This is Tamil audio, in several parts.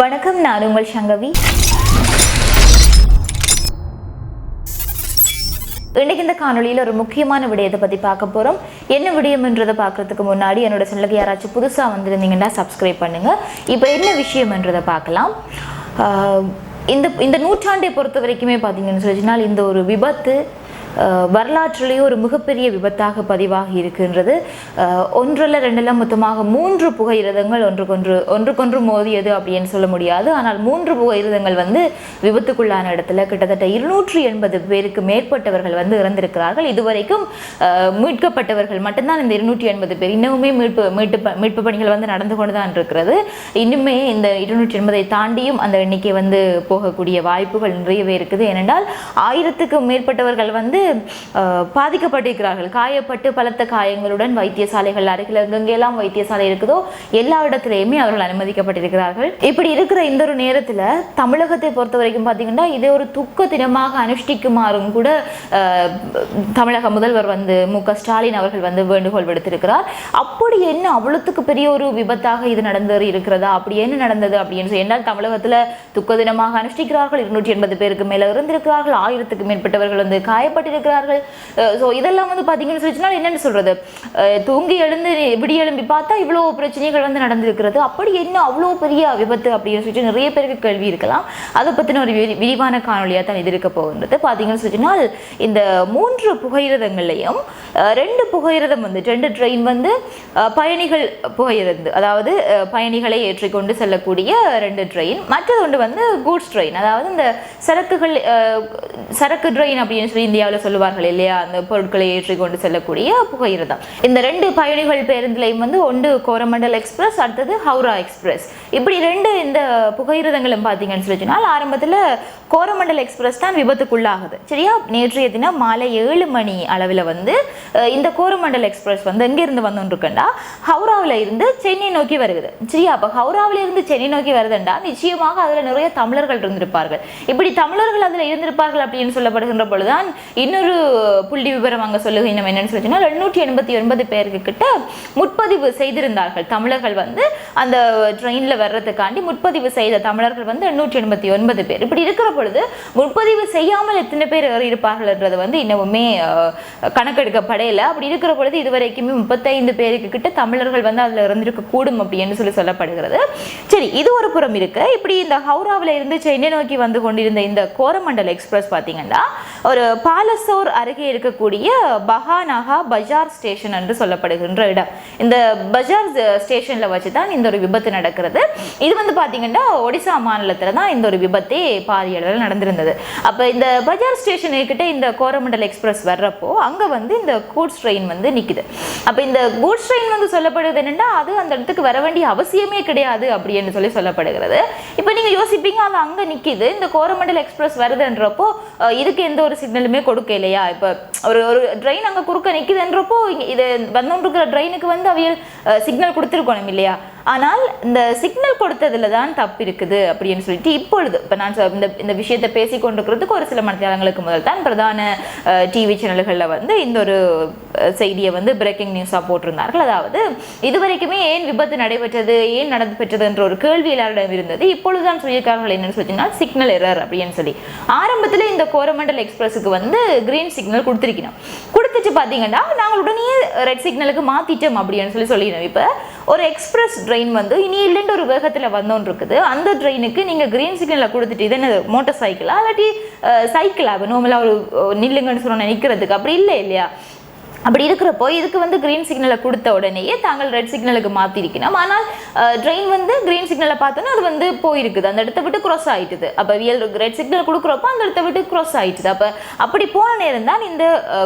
வணக்கம் நான் உங்கள் சங்கவி. இன்னைக்கு இந்த காணொளியில் ஒரு முக்கியமான விடயத்தை பற்றி பார்க்க போகிறோம் என்ன விடயம்ன்றதை பார்க்கறதுக்கு முன்னாடி என்னோட சேனலுக்கு யாராச்சும் புதுசாக வந்திருந்தீங்கன்னா சப்ஸ்கிரைப் பண்ணுங்கள் இப்போ என்ன விஷயம்ன்றதை பார்க்கலாம். இந்த இந்த நூற்றாண்டை பொறுத்த வரைக்குமே பார்த்தீங்கன்னு சொல்லிச்சுனால் இந்த ஒரு விபத்து வரலாற்றிலேயே ஒரு மிகப்பெரிய விபத்தாக பதிவாகி இருக்கின்றது. ஒன்றில் ரெண்டில் மொத்தமாக மூன்று புகையிரதங்கள் ஒன்றுக்கொன்று ஒன்றுக்கொன்று மோதியது அப்படின்னு சொல்ல முடியாது. ஆனால் மூன்று புகையிரதங்கள் வந்து விபத்துக்குள்ளான இடத்துல கிட்டத்தட்ட இருநூற்றி எண்பது பேருக்கு மேற்பட்டவர்கள் வந்து இறந்திருக்கிறார்கள். இதுவரைக்கும் மீட்கப்பட்டவர்கள் மட்டும்தான் இந்த இருநூற்றி எண்பது பேர். இன்னுமே மீட்பு மீட்பு மீட்பு பணிகள் வந்து நடந்து கொண்டு தான் இருக்கிறது. இன்னுமே இந்த இருநூற்றி எண்பதை தாண்டியும் அந்த எண்ணிக்கை வந்து போகக்கூடிய வாய்ப்புகள் நிறையவே இருக்குது. ஏனென்றால் ஆயிரத்துக்கு மேற்பட்டவர்கள் வந்து பாதிக்கப்பட்டிருக்கிறார்கள். காயப்பட்டு பலத்த காயங்களுடன் வைத்தியசாலைகள் அருகில் எங்கெங்கெல்லாம் வைத்தியசாலை இருக்குதோ எல்லா இடத்துலையுமே அவர்கள் அனுமதிக்கப்பட்டிருக்கிறார்கள். இப்படி இருக்கிற இந்த ஒரு நேரத்தில் தமிழகத்தை பொறுத்த வரைக்கும் பார்த்தீங்கன்னா இதை ஒரு துக்க தினமாக அனுஷ்டிக்குமாறும் கூட தமிழக முதல்வர் வந்து மு க ஸ்டாலின் அவர்கள் வந்து வேண்டுகோள் விடுத்திருக்கிறார். அப்படி என்ன அவ்வளோத்துக்கு பெரிய ஒரு விபத்தாக இது நடந்து இருக்கிறதா? அப்படி என்ன நடந்தது அப்படின்னு சொல்லி என்றால் தமிழகத்தில் துக்க தினமாக அனுஷ்டிக்கிறார்கள். இருநூற்றி எண்பது பேருக்கு மேலே இருந்திருக்கிறார்கள் ஆயிரத்துக்கு மேற்பட்டவர்கள் வந்து காயப்பட்டு இருக்கிறார்கள். ஸோ இதெல்லாம் வந்து பார்த்தீங்கன்னு சொல்லிச்சுன்னா என்னென்னு சொல்றது? தூங்கி எழுந்து விடி எழும்பி பார்த்தா இவ்வளோ பிரச்சனைகள் வந்து நடந்திருக்கிறது. அப்படி என்ன அவ்வளோ பெரிய விபத்து அப்படின்னு சொல்லிட்டு நிறைய பேருக்கு கேள்வி இருக்கலாம். அதை பற்றின ஒரு விரி- விரிவான காணொலியாக தான் இது இருக்க போகின்றது. பார்த்தீங்கன்னு சொல்லிச்சுனால் இந்த மூன்று புகையிரதங்கள்லையும் ரெண்டு புகையிரதம் வந்து ரெண்டு ட்ரெயின் வந்து பயணிகள் புகையிரந்து அதாவது பயணிகளை ஏற்றிக்கொண்டு செல்லக்கூடிய ரெண்டு ட்ரெயின் மற்றது ஒன்று வந்து கூட்ஸ் ட்ரெயின் அதாவது இந்த சரக்குகள் சரக்கு ட்ரெயின் அப்படின்னு சொல்லி இந்தியாவில் சொல்லுவார்கள் இல்லையா? அந்த பொருட்களை ஏற்றி கொண்டு செல்லக்கூடிய புகையிரதம் இந்த ரெண்டு பயணிகள் பேருந்துலையும் வந்து ஒன்று கோரமண்டல் எக்ஸ்பிரஸ் அடுத்தது ஹவுரா எக்ஸ்பிரஸ். இப்படி ரெண்டு இந்த புகையிரதங்களும் பார்த்தீங்கன்னு சொல்லிச்சுனால் ஆரம்பத்தில் கோரமண்டல் எக்ஸ்பிரஸ் தான் விபத்துக்குள்ளாகுது. சரியா? நேற்றைய தினம் மாலை ஏழு மணி அளவில் வந்து இந்த கோரமண்டல் எக்ஸ்பிரஸ் வந்து எங்கேருந்து வந்துருக்கண்டா ஹவுராவில் இருந்து சென்னை நோக்கி வருகுது. சரியா? அப்போ ஹவுராவில் இருந்து சென்னை நோக்கி வருதுண்டா? நிச்சயமாக அதில் நிறைய தமிழர்கள் இருந்திருப்பார்கள். இப்படி தமிழர்கள் அதில் இருந்திருப்பார்கள் அப்படின்னு சொல்லப்படுகின்ற பொழுதுதான் இன்னொரு புள்ளி விவரம் அங்கே சொல்லுகின்றோம் என்னன்னு சொல்லிச்சுன்னா எழுநூற்றி எண்பத்தி ஒன்பது பேருக்கு கிட்ட முற்பதிவு செய்திருந்தார்கள். தமிழர்கள் வந்து அந்த ட்ரெயினில் வர்றதுக்காண்டி முற்பதிவு செய்த தமிழர்கள் வந்து எண்ணூற்றி எண்பத்தி ஒன்பது பேர். இப்படி இருக்கிற பொழுது முற்பதிவு செய்யாமல் எத்தனை பேர் இருப்பார்கள்ன்றது வந்து இன்னமுமே அஹ், கணக்கெடுக்கப்படையில அப்படி இருக்கிற பொழுது இதுவரைக்குமே முப்பத்தைந்து பேருக்கு கிட்ட தமிழர்கள் வந்து அதில் இருந்திருக்க கூடும் அப்படின்னு சொல்லி சொல்லப்படுகிறது. சரி இது ஒரு புறம் இருக்கு. இப்படி இந்த ஹவுராவில் இருந்து சென்னை நோக்கி வந்து கொண்டிருந்த இந்த கோரமண்டல் எக்ஸ்பிரஸ் பார்த்தீங்கன்னா ஒரு பாலசோர் அருகே இருக்கக்கூடிய பஹானாகா பஜார் ஸ்டேஷன் என்று சொல்லப்படுகின்ற இடம். இந்த பஜார் ஸ்டேஷன்ல வச்சு தான் இந்த ஒரு விபத்து நடக்கிறது. இது வந்து பார்த்தீங்கன்னா ஒடிசா மாநிலத்தில் தான் இந்த ஒரு விபத்தே பாதி அளவில் நடந்திருந்தது. அப்போ இந்த பஜார் ஸ்டேஷன் கிட்ட இந்த கோரமண்டல் எக்ஸ்பிரஸ் வர்றப்போ அங்கே வந்து இந்த கூட்ஸ் ட்ரெயின் வந்து நிற்குது அப்போ இந்த கூட்ஸ் ட்ரெயின் வந்து சொல்லப்படுது என்னன்னா அது அந்த இடத்துக்கு வர வேண்டிய அவசியமே கிடையாது அப்படின்னு சொல்லி சொல்லப்படுகிறது. இப்போ நீங்கள் யோசிப்பீங்க அது அங்கே நிற்கிது இந்த கோரமண்டல் எக்ஸ்பிரஸ் வருதுன்றப்போ இதுக்கு எந்த ஒரு சிக்னலுமே கொடுக்க இல்லையா? இப்போ ஒரு ஒரு ட்ரெயின் அங்கே குறுக்க நிற்குதுன்றப்போ இங்க இது வந்துருக்கிற ட்ரெயினுக்கு வந்து அவியல் சிக்னல் கொடுத்துருக்கணும் இல்லையா? ஆனால் இந்த சிக்னல் கொடுத்ததுல தான் தப்பு இருக்குது அப்படின்னு சொல்லிட்டு இப்பொழுது இப்போ நான் இந்த இந்த விஷயத்தை பேசி கொண்டிருக்கிறதுக்கு ஒரு சில மணித்தியாலங்களுக்கு முதல் தான் பிரதான டிவி சேனல்களில் வந்து இந்த ஒரு செய்தியை வந்து பிரேக்கிங் நியூஸாக போட்டிருந்தார்கள். அதாவது இதுவரைக்குமே ஏன் விபத்து நடைபெற்றது ஏன் நடந்து பெற்றது என்ற ஒரு கேள்வி எல்லாரிடம் இருந்தது. இப்பொழுதுதான் சொல்லியிருக்கார்கள் என்னன்னு சொல்லிட்டீங்கன்னா சிக்னல் எரர் அப்படின்னு சொல்லி. ஆரம்பத்தில் இந்த கோரமண்டல் எக்ஸ்பிரஸுக்கு வந்து கிரீன் சிக்னல் கொடுத்துருக்கணும். கொடுத்துட்டு பார்த்தீங்கன்னா நாங்கள் உடனே ரெட் சிக்னலுக்கு மாற்றிட்டோம் அப்படின்னு சொல்லி சொல்லிடணும் இப்போ ஒரு எக்ஸ்பிரஸ் ட்ரெயின் வந்து இனி இல்லைன்ற ஒரு வேகத்தில் வந்தோன்னு இருக்குது. அந்த ட்ரெயினுக்கு நீங்கள் கிரீன் சிக்னலில் கொடுத்துட்டு இது என்ன மோட்டார் சைக்கிளா இல்லாட்டி சைக்கிளா இப்போ நார்மலாக ஒரு நில்லுங்கன்னு சொன்ன நிற்கிறதுக்கு அப்படி இல்லை இல்லையா? அப்படி இருக்கிறப்போ இதுக்கு வந்து க்ரீன் சிக்னலை கொடுத்த உடனேயே தாங்கள் ரெட் சிக்னலுக்கு மாற்றிருக்கணும் ஆனால் ட்ரெயின் வந்து க்ரீன் சிக்னலை பார்த்தோன்னா அது வந்து போயிருக்குது. அந்த இடத்த விட்டு க்ராஸ் ஆகிட்டுது அப்போ ரியல் ரெட் சிக்னல் கொடுக்குறப்போ அந்த இடத்த விட்டு க்ராஸ் ஆகிட்டுது அப்போ அப்படி போன நேரம் தான் இந்த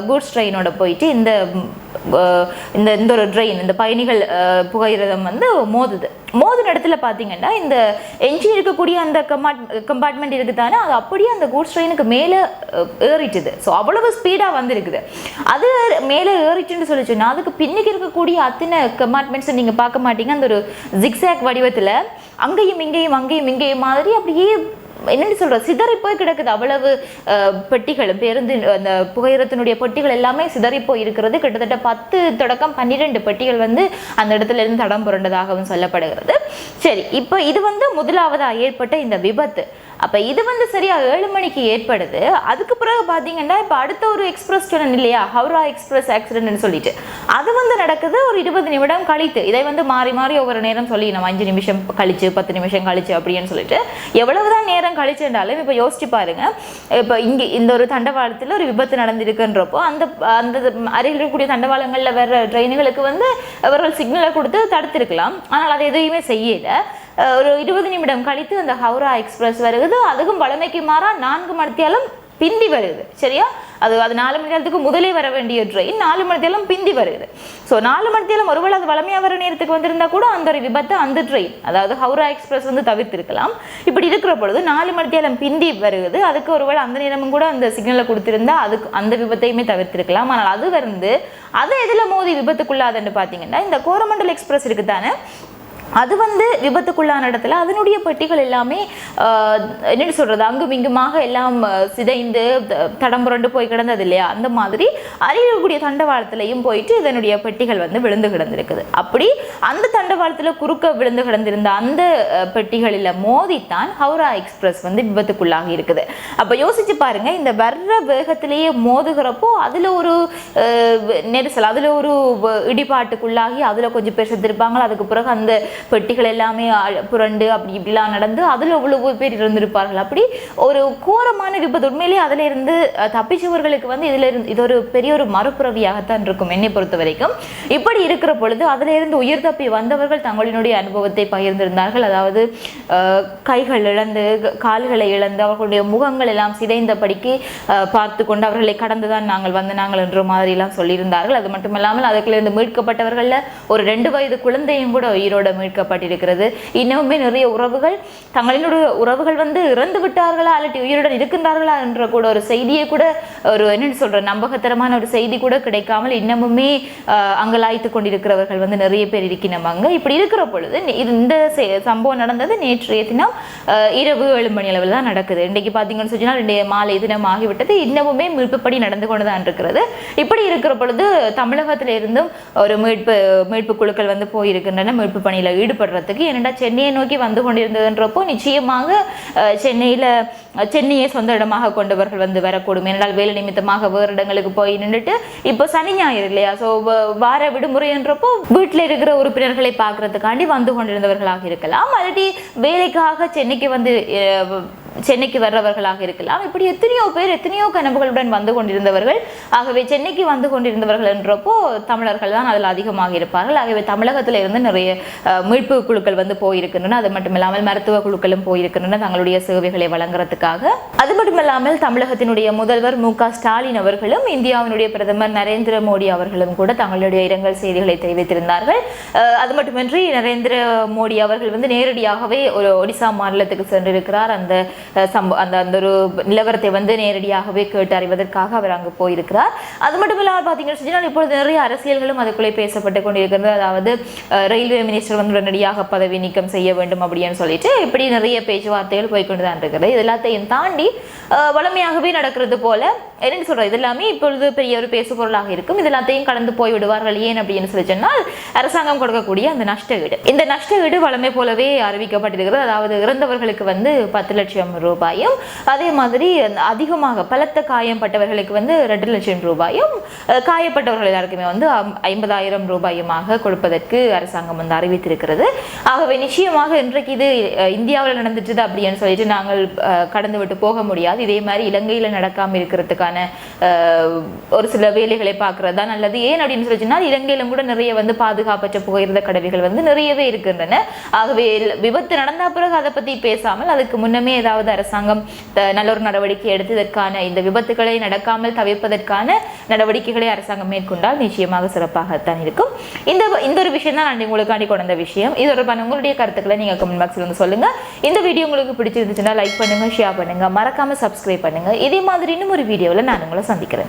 கூட்ஸ் ட்ரெயினோட போயிட்டு இந்த இந்த இந்த ஒரு ட்ரெயின் இந்த பயணிகள் புகையிரதம் வந்து மோதுது. மோதுன இடத்துல பார்த்தீங்கன்னா இந்த எஞ்சி இருக்கக்கூடிய அந்த கம்பார்ட் கம்பார்ட்மெண்ட் இருக்குது தானே அது அப்படியே அந்த கூட்ஸ் ட்ரெயினுக்கு மேலே ஏறிட்டுது. ஸோ அவ்வளவு ஸ்பீடாக வந்துருக்குது. அது மேலே ஏறிட்டுன்னு சொல்லி சொன்னால் அதுக்கு பின்னுக்கு இருக்கக்கூடிய அத்தனை கம்பார்ட்மெண்ட்ஸை நீங்கள் பார்க்க மாட்டீங்க. அந்த ஒரு ஜிக்ஸாக் வடிவத்தில் அங்கேயும் இங்கேயும் அங்கேயும் இங்கேயும் மாதிரி அப்படியே என்னென்னு சொல்கிற சிதறி போய் கிடக்குது அவ்வளவு பெட்டிகள் பேருந்து அந்த புகையிரத்தினுடைய பெட்டிகள் எல்லாமே சிதறி போய் இருக்கிறது. கிட்டத்தட்ட பத்து தொடக்கம் பன்னிரெண்டு பெட்டிகள் வந்து அந்த இடத்துல இருந்து தடம் புரண்டதாகவும் சொல்லப்படுகிறது. சரி இப்போ இது வந்து முதலாவதாக ஏற்பட்ட இந்த விபத்து. அப்போ இது வந்து சரியா ஏழு மணிக்கு ஏற்படுது. அதுக்கு பிறகு பார்த்தீங்கன்னா இப்போ அடுத்த ஒரு எக்ஸ்பிரஸ் ட்ரெயின் இல்லையா? ஹவுரா எக்ஸ்பிரஸ் ஆக்சிடென்ட்னு சொல்லிட்டு. அது வந்து நடக்குது ஒரு இருபது நிமிடம் கழித்து. இதை வந்து மாறி மாறி ஒவ்வொரு நேரம் சொல்லி நம்ம அஞ்சு நிமிஷம் கழிச்சு பத்து நிமிஷம் கழிச்சு அப்படின்னு சொல்லிட்டு. எவ்வளவுதான் நேரம் கழிச்சுன்றாலும் இப்போ யோசிச்சு பாருங்க. இப்போ இங்கே இந்த ஒரு தண்டவாளத்தில் ஒரு விபத்து நடந்திருக்குன்றப்போ அந்த அந்த அருகில் இருக்கக்கூடிய தண்டவாளங்களில் வர்ற ட்ரெயினுகளுக்கு வந்து அவர்கள் சிக்னலை கொடுத்து தடுத்திருக்கலாம். ஆனால் அதை எதையுமே செய்யலை. ஒரு இருபது நிமிடம் கழித்து அந்த ஹவுரா எக்ஸ்பிரஸ் வருகுது அதுக்கும் பழமைக்கு மாறாக நான்கு மணித்தியாலும் பிந்தி வருது. சரியா? அது அது நாலு மணி நேரத்துக்கு முதலே வர வேண்டிய ட்ரெயின் நாலு மணித்தியாலும் பிந்தி வருது. ஸோ நாலு மணித்தியாலும் ஒருவேளை அது வளமையாக வர நேரத்துக்கு வந்திருந்தா கூட அந்த ஒரு விபத்து அந்த ட்ரெயின் அதாவது ஹவுரா எக்ஸ்பிரஸ் வந்து தவிர்த்திருக்கலாம். இப்படி இருக்கிற பொழுது நாலு மணித்தியாலம் பிந்தி வருகுது அதுக்கு ஒருவேளை அந்த நேரமும் கூட அந்த சிக்னலை கொடுத்துருந்தா அதுக்கு அந்த விபத்தையுமே தவிர்த்திருக்கலாம். ஆனால் அது வந்து அதை எதில் மோதி விபத்துக்குள்ளாதுன்னு பார்த்தீங்கன்னா இந்த கோரமண்டல் எக்ஸ்பிரஸ் இருக்குதானே? அது வந்து விபத்துக்குள்ளான இடத்துல அதனுடைய பெட்டிகள் எல்லாமே என்னென்னு சொல்கிறது அங்கும் இங்குமாக எல்லாம் சிதைந்து த- தடம் புரண்டு போய் கிடந்தது இல்லையா? அந்த மாதிரி அருகக்கூடிய தண்டவாளத்திலையும் போயிட்டு இதனுடைய பெட்டிகள் வந்து விழுந்து கிடந்திருக்குது. அப்படி அந்த தண்டவாளத்தில் குறுக்க விழுந்து கிடந்திருந்த அந்த பெட்டிகளில் மோதித்தான் ஹவுரா எக்ஸ்பிரஸ் வந்து விபத்துக்குள்ளாகி இருக்குது. அப்போ யோசிச்சு பாருங்க இந்த வர்ற வேகத்திலேயே மோதுகிறப்போ அதில் ஒரு நெரிசல் அதில் ஒரு வ- இடிபாட்டுக்குள்ளாகி அதில் கொஞ்சம் பேர் செஞ்சுருப்பாங்களோ அதுக்கு பிறகு அந்த பெட்டிகள் எல்லாமே புரண்டு அப்படி இப்படிலாம் நடந்து அதுல அவ்வளவு பேர் இருந்திருப்பார்கள். அப்படி ஒரு கோரமான விபத்து. உண்மையிலேயே அதுல இருந்து தப்பிச்சவர்களுக்கு வந்து இதில் இருந்து இது ஒரு பெரிய ஒரு மறுபிறவியாகத்தான் இருக்கும் என்னை பொறுத்த வரைக்கும். இப்படி இருக்கிற பொழுது அதுல இருந்து உயிர் தப்பி வந்தவர்கள் தங்களினுடைய அனுபவத்தை பகிர்ந்திருந்தார்கள். அதாவது அஹ், கைகள் இழந்து கால்களை இழந்து அவர்களுடைய முகங்கள் எல்லாம் சிதைந்தபடிக்கு அஹ், பார்த்து கொண்டு அவர்களை கடந்துதான் நாங்கள் வந்து நாங்கள் என்ற மாதிரி எல்லாம் சொல்லியிருந்தார்கள். அது மட்டும் இல்லாமல் அதுக்குள்ளேருந்து மீட்கப்பட்டவர்கள்ல ஒரு ரெண்டு வயது குழந்தையும் கூட உயிரோட மீட்கப்பட்டிருக்கிறது. இன்னமுமே நிறைய உறவுகள் தங்களினுடைய உறவுகள் வந்து இறந்து விட்டார்களா அல்லது உயிருடன் இருக்கின்றார்களா என்ற கூட ஒரு செய்தியை கூட ஒரு என்னன்னு சொல்ற நம்பகத்தரமான ஒரு செய்தி கூட கிடைக்காமல் இன்னமுமே அங்கலாய்த்து கொண்டிருக்கிறவர்கள் வந்து நிறைய பேர் இருக்கணும் இப்படி இருக்கிற பொழுது இது இந்த சம்பவம் நடந்தது நேற்றைய தினம் இரவு ஏழு மணி அளவில் தான் நடக்குது. இன்றைக்கு பார்த்தீங்கன்னு சொன்னால் இன்றைய மாலை தினம் ஆகிவிட்டது. இன்னமுமே மீட்புப்படி நடந்து கொண்டு தான் இருக்கிறது. இப்படி இருக்கிற பொழுது தமிழகத்திலிருந்தும் ஒரு மீட்பு மீட்பு குழுக்கள் வந்து போயிருக்கின்றன. மீட்பு பணியில் ஈடுபடுறதுக்கு ஏன்னா சென்னையை நோக்கி வந்து கொண்டிருந்ததுன்றப்போ நிச்சயமாக சென்னையில் சென்னையை சொந்த இடமாக கொண்டவர்கள் வந்து வரக்கூடும். ஏனென்றால் வேலை நிமித்தமாக வேறு இடங்களுக்கு போய் நின்றுட்டு இப்போ சனி ஞாயிறு இல்லையா? ஸோ வார விடுமுறைன்றப்போ வீட்டில் இருக்கிற உறுப்பினர்களை பார்க்கறதுக்காண்டி வந்து கொண்டிருந்தவர்களாக இருக்கலாம். மறுபடி வேலைக்காக சென்னைக்கு வந்து சென்னைக்கு வர்றவர்களாக இருக்கலாம். இப்படி எத்தனையோ பேர் எத்தனையோ கனவுகளுடன் வந்து கொண்டிருந்தவர்கள். ஆகவே சென்னைக்கு வந்து கொண்டிருந்தவர்கள் என்றப்போ தமிழர்கள் தான் அதில் அதிகமாக இருப்பார்கள். ஆகவே தமிழகத்தில் இருந்து நிறைய மீட்பு குழுக்கள் வந்து போயிருக்கின்றன. அது மட்டும் இல்லாமல் மருத்துவ குழுக்களும் போயிருக்கின்றன தங்களுடைய சேவைகளை வழங்குறதுக்காக. அது மட்டும் இல்லாமல் தமிழகத்தினுடைய முதல்வர் மு க ஸ்டாலின் அவர்களும் இந்தியாவினுடைய பிரதமர் நரேந்திர மோடி அவர்களும் கூட தங்களுடைய இரங்கல் செய்திகளை தெரிவித்திருந்தார்கள். அது மட்டுமின்றி நரேந்திர மோடி அவர்கள் வந்து நேரடியாகவே ஒரு ஒடிசா மாநிலத்துக்கு சென்றிருக்கிறார். அந்த சம்ப அந்த அந்த ஒரு நிலவரத்தை வந்து நேரடியாகவே கேட்டு அறிவதற்காக அவர் அங்கு போயிருக்கிறார். அது மட்டும் இல்லாமல் பார்த்தீங்கன்னு சொன்னால் இப்பொழுது நிறைய அரசியல்களும் அதுக்குள்ளே பேசப்பட்டு கொண்டிருக்கிறது. அதாவது ரயில்வே மினிஸ்டர் வந்து உடனடியாக பதவி நீக்கம் செய்ய வேண்டும் அப்படின்னு சொல்லிட்டு இப்படி நிறைய பேச்சுவார்த்தைகள் போய்கொண்டு தான் இருக்கிறது. இது எல்லாத்தையும் தாண்டி வளமையாகவே வழமையாகவே நடக்கிறது போல என்னன்னு சொல்கிறது இது எல்லாமே இப்பொழுது பெரிய ஒரு பேசு பொருளாக இருக்கும். இது எல்லாத்தையும் கடந்து போய் விடுவார்கள். ஏன் அப்படின்னு சொல்லி சொன்னால் அரசாங்கம் கொடுக்கக்கூடிய அந்த நஷ்ட வீடு. இந்த நஷ்ட வீடு வளமை போலவே அறிவிக்கப்பட்டிருக்கிறது. அதாவது இறந்தவர்களுக்கு வந்து பத்து லட்சம் ரூபாயும் அதே மாதிரி அதிகமாக பலத்த காயம்பட்டவர்களுக்கு வந்து ரெண்டு லட்சம் ரூபாயும் காயப்பட்டவர்கள் எல்லாருக்குமே வந்து ஐம்பதாயிரம் ரூபாயுமாக கொடுப்பதற்கு அரசாங்கம் வந்து அறிவித்திருக்கிறது. ஆகவே நிச்சயமாக இன்றைக்கு இது இந்தியாவில் நடந்துட்டுது அப்படின்னு சொல்லிட்டு நாங்கள் கடந்து விட்டு போக முடியாது. இதே மாதிரி இலங்கையில் நடக்காமல் இருக்கிறதுக்கான அஹ், ஒரு சில வேலைகளை பார்க்கறது தான் நல்லது. ஏன் அப்படின்னு சொல்லி சொன்னால் இலங்கையிலும் கூட நிறைய வந்து பாதுகாப்பற்ற புகையிருந்த கடவைகள் வந்து நிறையவே இருக்கின்றன. ஆகவே விபத்து நடந்த பிறகு அதை பற்றி பேசாமல் அதுக்கு முன்னமே ஏதாவது அரசாங்கம் நல்ல ஒரு நடவடிக்கை எடுத்து இதற்கான இந்த விபத்துகளை நடக்காமல் தவிர்ப்பதற்கான நடவடிக்கைகளை அரசாங்கம் மேற்கொண்டால் நிச்சயமாக சிறப்பாகத்தான் இருக்கும். இந்த இந்த ஒரு விஷயம் தான் நான் உங்களுக்காண்டி கொண்ட விஷயம். இது தொடர்பான உங்களுடைய கருத்துக்களை நீங்கள் கமெண்ட் பாக்ஸில் வந்து சொல்லுங்க. இந்த வீடியோ உங்களுக்கு பிடிச்சிருந்துச்சுன்னா லைக் பண்ணுங்க ஷேர் பண்ணுங்க. மறக்காமல் சப்ஸ்கிரைப் பண்ணுங்க. இதே மாதிரி இன்னும் ஒரு வீடியோவில் நான் உங்களை சந்திக்கிறேன்.